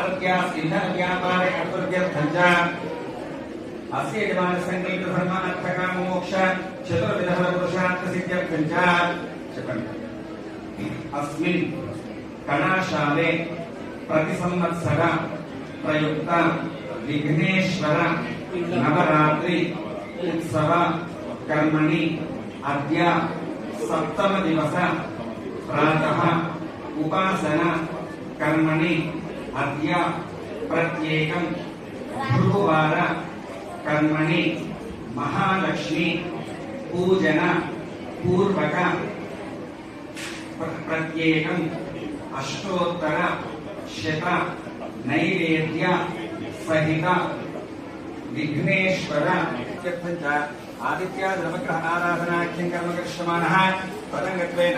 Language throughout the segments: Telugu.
विजया भारत्या इन्धनव्यापारे कर्तव्यर्थं च अस्य यजमानसङ्कल्पधर्मार्थकामोक्ष चतुर्विधफलपुरुषार्थसिद्ध्यर्थं च చెప్పండి अस्मिन् कलाशाले प्रतिसंवत्सर प्रयुक्त विघ्नेश्वर नवरात्रि उत्सव कर्मणि अद्य सप्तम दिवस प्रातः उपासना कर्मणि अद्य प्रत्येकं गुरुवार कर्मणि, महालक्ष्मी, पूजन, पूर्वक, प्र- प्रत्येकम् अष्टोत्तर, शत, नैवेद्य, सहित, विघ्नेश्वर आदित्याद नवग्रह आराधनाख्यं कर्म करिष्यमाणः पतङ्गत्वेन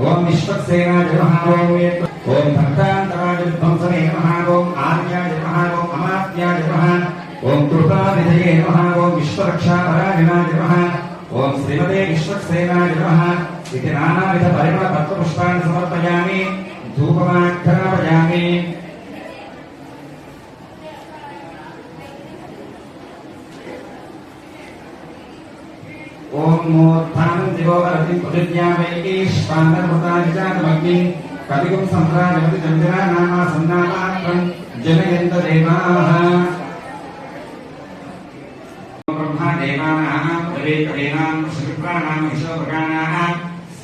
ఓం విశ్వక్సేనా జమహారోం ఓం భక్తాంతరాజ విధ్వంసనే నమ ఓం ఆర్యాజ నమ ఓం అమాత్యాజ నమ ఓం కృపానిధయే నమ ఓం విశ్వరక్షాపరాయణాజ నమ ఓం శ్రీమతే విశ్వక్సేనాజ నమ ఇది నానావిధ పరిమళ పత్రపుష్పాన్ని సమర్పయామి ధూపమాఘ్రాపయామి ॐ मूर्धानं दिवोवरतिं प्रतिज्ञापैकीश्वान्तर्भृतानि चातमग्नि कविगुं सम्प्राजपति जञ्जना नामा सन्नामात्रं जनयन्त देवाः ब्रह्मा देवानाः प्रवेकवेनां शुक्राणां विश्वभगानाः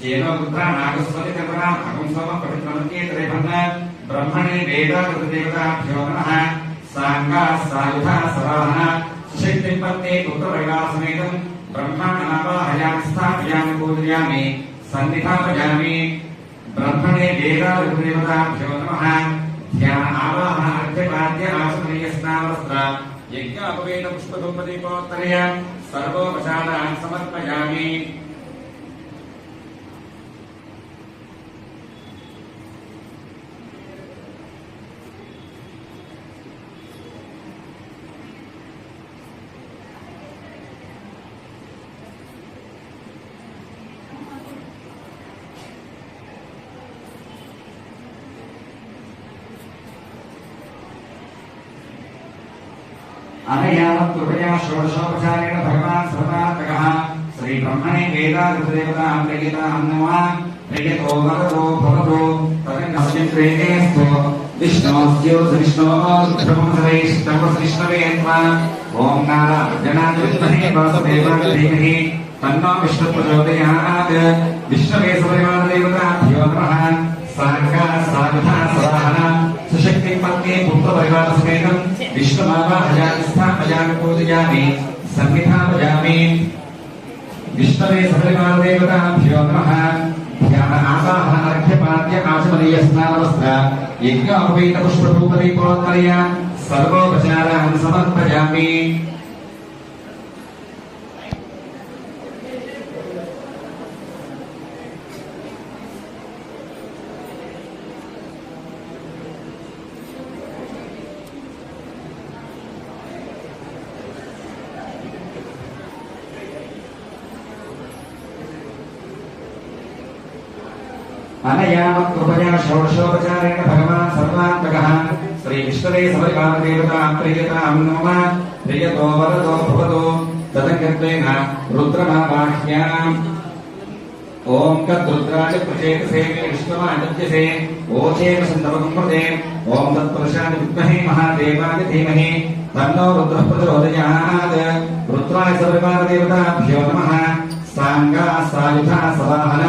येनो रुद्रानागस्वति कपरा अहं सोम पवित्रमन्येतरे भन्न ब्रह्मणे वेदाकृतदेवताभ्यो नमः साङ्गा सायुधा सवाहन सुशक्तिं पत्ने पुत्रवैवासमेतं ब्रह्माणमावाहयामि स्थापयामि पूजयामि सन्निधापयामि ब्रह्मणे वेदाकृतदेवताभ्यो नमः ध्यान आवाहन अर्घ्यपाद्य आसमनीयस्नावस्त्र यज्ञोपवेद पुष्पधूपदीपोत्तरय सर्वोपचारान् समर्पयामि कृपया षोडशोपचारेण भगवान् सर्वात्मकः श्रीब्रह्मणे वेदाकृतदेवतां प्रियतां नमः प्रियतो वरदो भवतो तदन्नस्यन्त्रेणेऽस्तु विष्णोस्योर्विष्णोर्ब्रह्मसवैष्णवसविष्णवे त्वा ॐ नारायणाय विद्महे वासुदेवाय धीमहि तन्नो विष्णुप्रचोदयात् विष्णवे सपरिवारदेवताभ्यो नमः साङ्गा साधुधा सदाहना सुशक्तिं पत्नी पुत्रपरिवारसमेतं विष्णुमावाहयामि स्थापयामि पूजयामि सन्निधापयामि विष्णवे सपरिवारदेवताभ्यो नमः ध्यान आवाहन अर्घ्यपाद्य आचमनीय स्नानवस्त्र यज्ञोपवीत पुष्पधूपदीपोत्तरय सर्वोपचारान् समर्पयामि షోడశోపచారేణ భగవాన్ సర్వాంతక శ్రీ విష్ణురే సమరిపాలదేవతాం ప్రియతాం నోమ ప్రియతో వరదో భవతో తదంగత్వేన రుద్రమావాహ్యాం ఓం తద్రుద్రాయ ప్రచేతసే విష్ణుమానత్యసే ఓచేన సందర్భం కృతే ఓం తత్పురుషాయ విద్మహే మహాదేవాయ ధీమహి తన్నో రుద్ర ప్రచోదయాత్ రుద్రాయ సర్వదేవతాభ్యో నమ సాంగా సాయుధ సవాహన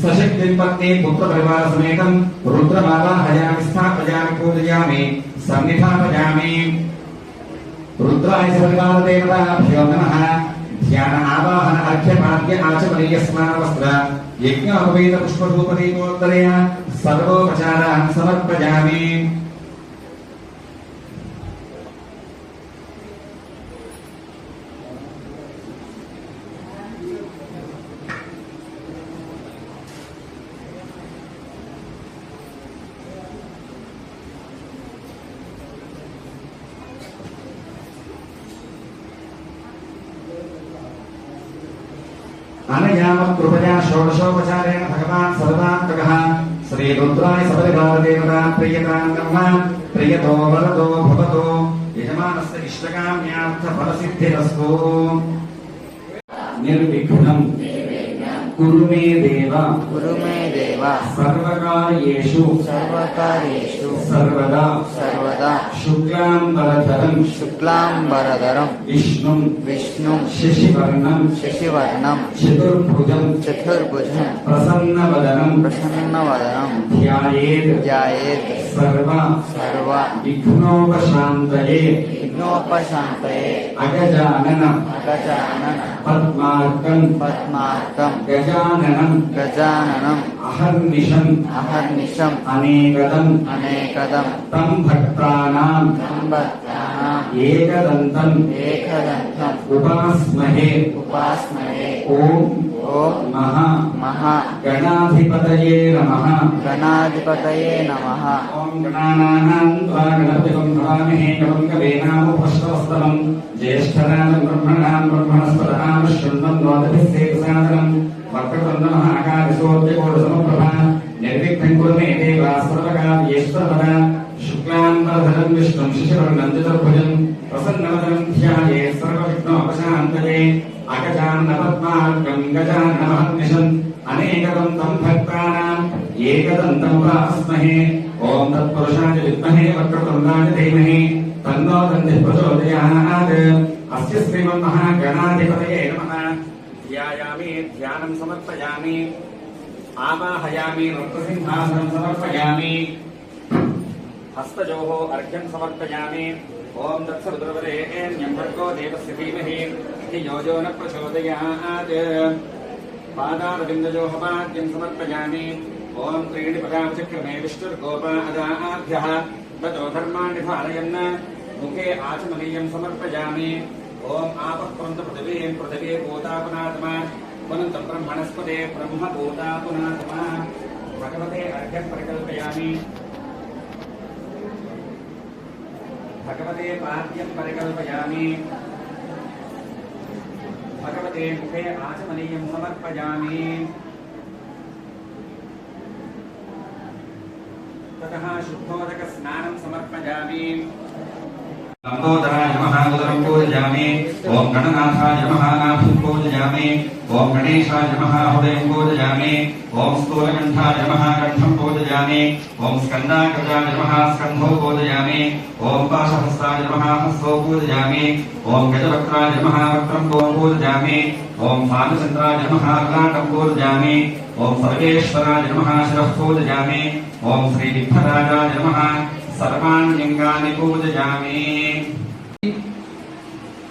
సశక్తిపత్ని పుత్ర పరివార సమేతం రుద్రమావాహయామి స్థాపయామి పూజయామి సన్నిధాపయామి రుద్రాయ సరివార దేవతాభ్యో నమః ధ్యాన ఆవాహన అర్ఘ్యపాద్య ఆచమనీయ స్నాన వస్త్ర యజ్ఞోపవేద పుష్పధూపదీపోత్తరయ సర్వోపచారాన్ సమర్పయామి అనయామ కృపయా షోడశోపచారేణ భగవాన్ సర్వాత్మకః శ్రీ రుద్రాయ సపరివార దేవతా ప్రియతాం నమ ప్రియతో వరదో భవతో యజమానస్య ఇష్టకామ్యార్థ ఫలసిద్ధిరస్తు. నిర్విఘ్నం. गुरु मे देव। गुरु मे देव। सर्वकार्येषु। सर्वकार्येषु। सर्वदा। सर्वदा। शुक्लाम्बरधरम्। शुक्लाम्बरधरम्। विष्णुम्। विष्णुम्। शशिवर्णम्। शशिवर्णम्। चतुर्भुजम्। चतुर्भुजम्। प्रसन्नवदनम्। प्रसन्नवदनम्। ध्यायेत्। ध्यायेत्। सर्व। सर्व। विघ्नोपशान्तये। विघ्नोपशान्तये। अगजानन अगजानन పద్మార్కం పద్మార్కం గజాననం గజాననం అహర్నిశం అహర్నిశం అనేకదం అనేకదం తం భక్తానాం సంభక్తానాం ఏకదంతం ఏకదంతం ఉపాస్మహే ఉపాస్మయే ఓం ఓం మహా మహా గణాధిపతయే నమః. గణాధిపతయే నమః. ఓం గణానాం త్వా గణపతిం భవామహే కవం కవేనాముపశ్రవస్తమం జ్యేష్ఠరాజం బ్రహ్మణాం బ్రహ్మణస్పదాం శృణ్వం నోదభిస్సేతుసాదనం వక్రతుండమహాకాశోద్యకోడసమప్రభా నిర్విఘ్నం కురు మే దేవా సర్వకార్యేశ్వరపద శుక్లాంబరధరం విష్ణుం శిశివర్ణం చతుర్భుజం అగజాన్నపద్మార్గం గజాన్నమహర్నిశం అనేకదం తం భక్తానాం ఏకదంతం ప్రాస్మహే ఓం తత్పురుషాయ విద్మహే వక్రతుండాయ ధీమహి తన్నో దంతి ప్రచోదయాత్ అస్య శ్రీమన్మహాగణాధిపతయే నమః ధ్యాయామి ధ్యానం సమర్పయామి ఆవాహయామి నృత్యసింహాసనం సమర్పయామి హస్తజోః అర్ఘ్యం సమర్పయామి ఓం దత్సరుద్రవరేణ్యం భర్గో దేవస్య ధీమహి ఇది योजो न प्रचोदयात् पादारविन्दयोः पाद्यम् समर्पयामि। ॐ त्रीणि पदाचक्रमे विष्णुर्गोपादाभ्यः। ततो धर्माणि धारयन् मुखे आचमनीयम् समर्पयामि। ॐ आपः पुनन्त पृथिवीम् पृथिवी भूतापनात्मा पुनन्त ब्रह्मणस्पदे ब्रह्म भूतापनात्मा भगवते अर्घ्यम् परिकल्पयामि। भगवते पाद्यम् परिकल्पयामि। ते मुखे आचमनीयं समर्पयामि। ततः शुद्धोदकस्नानं समर्पयामि। लम्बोदरः నమః ఉదరం పూజయామి ఓం గణనాథాయ నమః నాభం పూజయామి ఓం గణేశాయ నమః హృదయం పూజయామి ఓం స్థూలకంఠాయ నమః కంఠం పూజయామి ఓం స్కందాకృతాయ నమః స్కంధో పూజయామి ఓం పాశహస్తాయ నమః హస్తో పూజయామి ఓం గజవక్త్రాయ నమః వక్త్రం పూజయామి ఓం ఫాలచంద్రాయ నమః లలాటం పూజయామి ఓం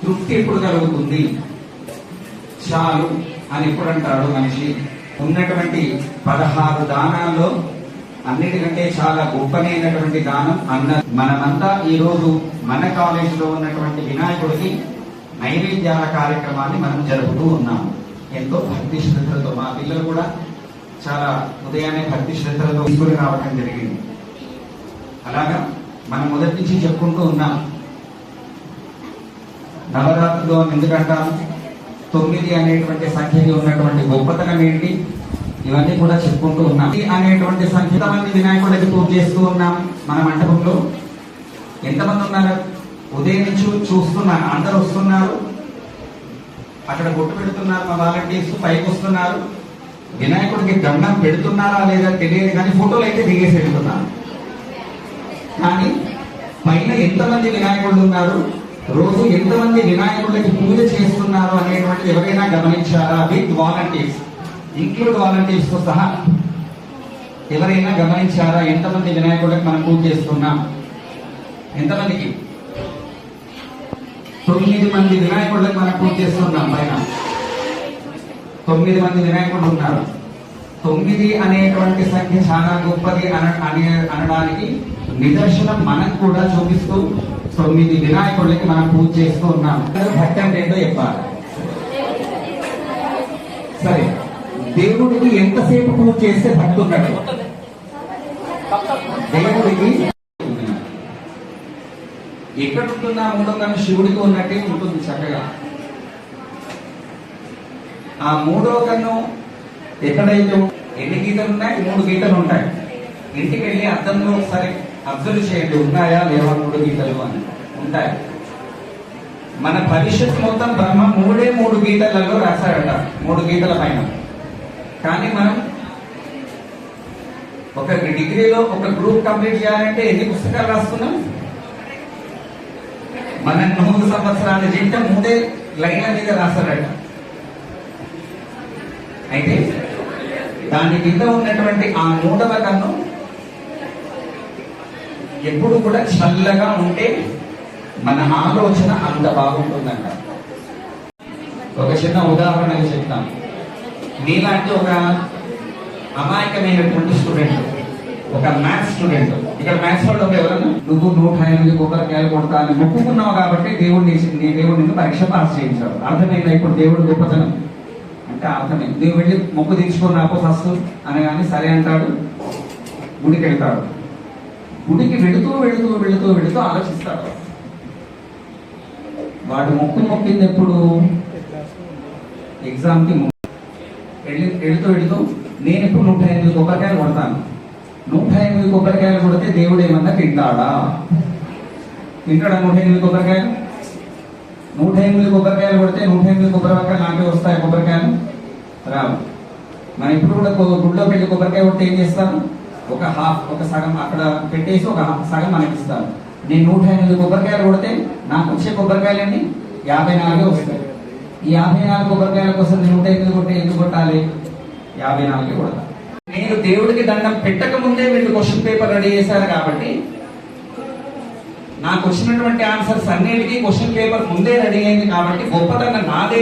తృప్తి ఎప్పుడు కలుగుతుంది? చాలు అని ఎప్పుడు అంటాడు మనిషి? ఉన్నటువంటి పదహారు దానాల్లో అన్నిటికంటే చాలా గొప్పనైనటువంటి దానం అన్న మనమంతా ఈ రోజు మన కాలేజీలో ఉన్నటువంటి వినాయకుడికి నైవేద్యాల కార్యక్రమాన్ని మనం జరుపుతూ ఉన్నాము ఎంతో భక్తి శ్రద్ధలతో మా పిల్లలు కూడా చాలా ఉదయాన్నే భక్తి శ్రద్ధలతో తీసుకుని రావడం జరిగింది. అలాగా మనం మొదటి నుంచి చెప్పుకుంటూ ఉన్నాం. నవరాత్రులు అని ఎందుకంటాం? తొమ్మిది అనేటువంటి సంఖ్యకి ఉన్నటువంటి గొప్పతనం ఏంటి? ఇవన్నీ కూడా చెప్పుకుంటూ ఉన్నాం. అనేటువంటి సంఖ్య మంది వినాయకుడికి పూజ చేస్తూ ఉన్నాం? మన మండపంలో ఎంతమంది ఉన్నారు? ఉదయం నుంచి చూస్తున్నారు. అందరు వస్తున్నారు. అక్కడ బొట్టు పెడుతున్నారు మా వాలంటీర్స్. పైకి వస్తున్నారు. వినాయకుడికి దండం పెడుతున్నారా లేదా తెలియదు కానీ ఫోటోలు అయితే దిగేసి వెళ్తున్నారు కానీ పైన ఎంతమంది వినాయకుడు ఉన్నారు? రోజు ఎంతమంది వినాయకుడికి పూజ చేస్తున్నారు అనేటువంటిది ఎవరైనా గమనించారా? With volunteers. ఇంక్లూడ్ వాలంటీర్స్తో సహా ఎవరైనా గమనించారా? ఎంతమంది వినాయకుడికి మనం పూజ చేస్తున్నాం? ఎంతమందికి? తొమ్మిది మంది వినాయకుడికి మనం పూజ చేస్తున్నాం పైన. తొమ్మిది మంది వినాయకుడు ఉన్నారు. తొమ్మిది అనేటువంటి సంఖ్య చాలా గొప్పది అన అని అనడానికి నిదర్శనం మనకు కూడా చూపిస్తూ తొమ్మిది వినాయకుడికి మనం పూజ చేస్తూ ఉన్నాం. భక్తి అంటే ఏంటో చెప్పాలి. సరే దేవుడికి ఎంతసేపు పూజ చేస్తే భక్తి ఉన్నాడు దేవుడికి ఎక్కడ ఉంటుందా మూడో కన్ను శివుడికి ఉన్నట్టే ఉంటుంది చక్కగా. ఆ మూడో కన్ను ఎక్కడైతే ఎన్ని గీతలు ఉన్నాయి? మూడు గీతలు ఉంటాయి. ఇంటికి వెళ్ళి అద్దంలో ఒకసారి అబ్జర్వ్ చేయండి ఉన్నాయా లేవా? మూడు గీతలు అని. ఉంటాయి. మన భవిష్యత్ మొత్తం బ్రహ్మ మూడే మూడు గీతలలో రాశాడట మూడు గీతల పైన. కానీ మనం ఒక డిగ్రీలో ఒక గ్రూప్ కంప్లీట్ చేయాలంటే ఎన్ని పుస్తకాలు రాస్తున్నాం? మన నూరు సంవత్సరాల జీవితం మూడే లైన్ల మీద రాస్తాడట అయితే దాని కింద ఉన్నటువంటి ఆ మూడవ కన్ను ఎప్పుడు కూడా చల్లగా ఉంటే మన ఆలోచన అంత బాగుంటుందంట. ఒక చిన్న ఉదాహరణగా చెప్తాను. మీలాంటి ఒక అమాయకమైనటువంటి స్టూడెంట్ ఒక మ్యాథ్స్ స్టూడెంట్ ఇక్కడ మ్యాథ్స్ వాళ్ళు ఒక ఎవరన్నా నువ్వు నూట ఎనిమిది కొబ్బరికాయలు కొడతా అని మొక్కుకున్నావు కాబట్టి దేవుడిని నీ పరీక్ష పాస్ చేయించాడు. అర్థమైందా? ఇప్పుడు దేవుడు గొప్పతనం. అంటే అర్థమే. నువ్వు వెళ్ళి మొక్కు తీర్చుకొని రాపో ఫస్ట్ అనగానే సరే అంటాడు గుడికి వెళ్తాడు గుడికి వెళుతూ వెళుతూ వెళుతూ వెళుతూ ఆలోచిస్తాడు. వాడు మొక్కు మొక్కింది ఎప్పుడు ఎగ్జామ్కి వెళ్ళి వెళుతూ వెళుతూ నేను ఇప్పుడు నూట ఎనిమిది కొబ్బరికాయలు కొడతాను. నూట ఎనిమిది కొబ్బరికాయలు కొడితే దేవుడు ఏమన్నా తింటాడా? తింటాడా నూట ఎనిమిది కొబ్బరికాయలు? నూట ఎనిమిది కొబ్బరికాయలు కొడితే నూట ఎనిమిది కొబ్బరికాయలు నాకే వస్తాయి కొబ్బరికాయలు? రావు. మనం ఇప్పుడు కూడా గుడిలో పెళ్ళి కొబ్బరికాయ కొడితే ఏం చేస్తాను ఒక హాఫ్ ఒక సగం అక్కడ పెట్టేసి ఒక హాఫ్ సగం మనకి ఇస్తాను నేను నూట ఎనిమిది కొబ్బరికాయలు కొడితే నాకు వచ్చే కొబ్బరికాయలన్నీ యాభై నాలుగే వస్తాయి. ఈ యాభై నాలుగు కొబ్బరికాయల కోసం నూట ఎనిమిది కొట్టే ఎందుకు కొట్టాలి? యాభై నాలుగే కొడతాను నేను దేవుడికి దండం పెట్టక ముందే మీరు క్వశ్చన్ పేపర్ రెడీ చేశారు కాబట్టి నాకు వచ్చినటువంటి ఆన్సర్స్ అన్నిటికీ క్వశ్చన్ పేపర్ ముందే రెడీ అయింది కాబట్టి గొప్పతనం నాదే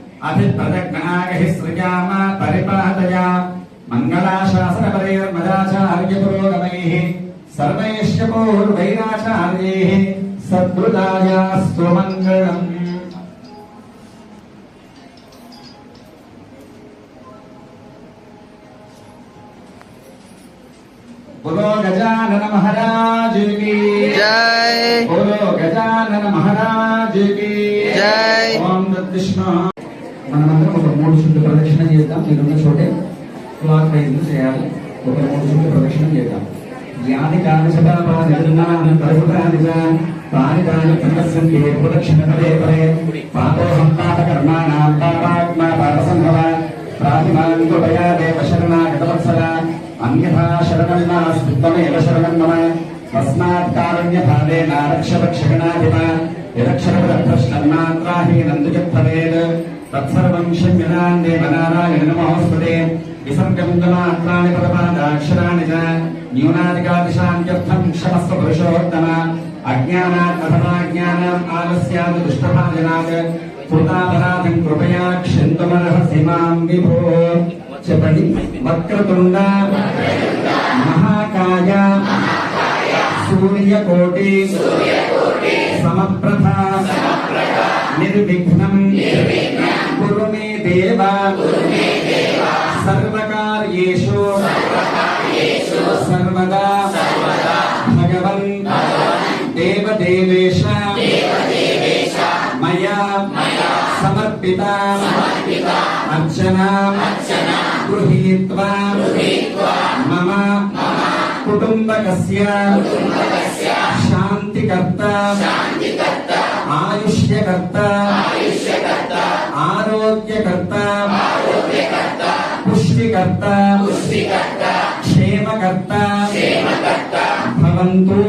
अभिप्रदग्नागहिसृजाम परिपातया मङ्गलाशासनपरेर्मदाचार्यपुरोगमैः बोलो गजानन महाराज की। जय। बोलो गजानन महाराज की। जय। ओम మనమందరం ఒక మూడు చుట్టూ ప్రదక్షిణ చేద్దాం. మీరున్న చోటే క్లాక్ వైజ్ చేయాలి. ఒక మూడు చుట్టూ ప్రదక్షిణ చేద్దాం. యాని కాని సదాపాదినాని తాని తాని ప్రదర్శంతి ప్రదక్షిణ పదే పదే పాపోహం పాపకర్మాణాం పాపాత్మా పాపసంభవ ప్రాతిమాన్ దేవ శరణాగతవత్సల అన్యథా శరణం నాస్తిత్వమేవ శరణం మమ తస్మాత్ కారుణ్యభావేన రక్ష రక్షగణాధిప తత్సర్వం శమ్యనాన్ దేవనారాయణ నమోస్తుతే విసర్గముంగమాత్రాని పదపాదాక్షరాణి చ న్యూనాదికాదిశాంత్యర్థం క్షమస్వ పురుషోత్తమ అజ్ఞానాత్ అథవా జ్ఞానం ఆలస్యాద్ దుష్టభాజనాత్ కృతాపరాధం కృపయా క్షంతుమర్హసి మాం విభో చెప్పండి వక్రతుండ మహాకాయ సూర్యకోటి సమప్రభ నిర్విఘ్నం కురు మే దేవ సర్వకార్యేషు సర్వదా భగవన్ దేవదేవేశ మయా సమర్పిత అర్చనా గృహీత్వా మమ కుటుంబకస్య శాంతికర్త ఆయుష్యకర్త ఆరోగ్యకర్త పుష్టికర్త క్షేమకర్త భవంతు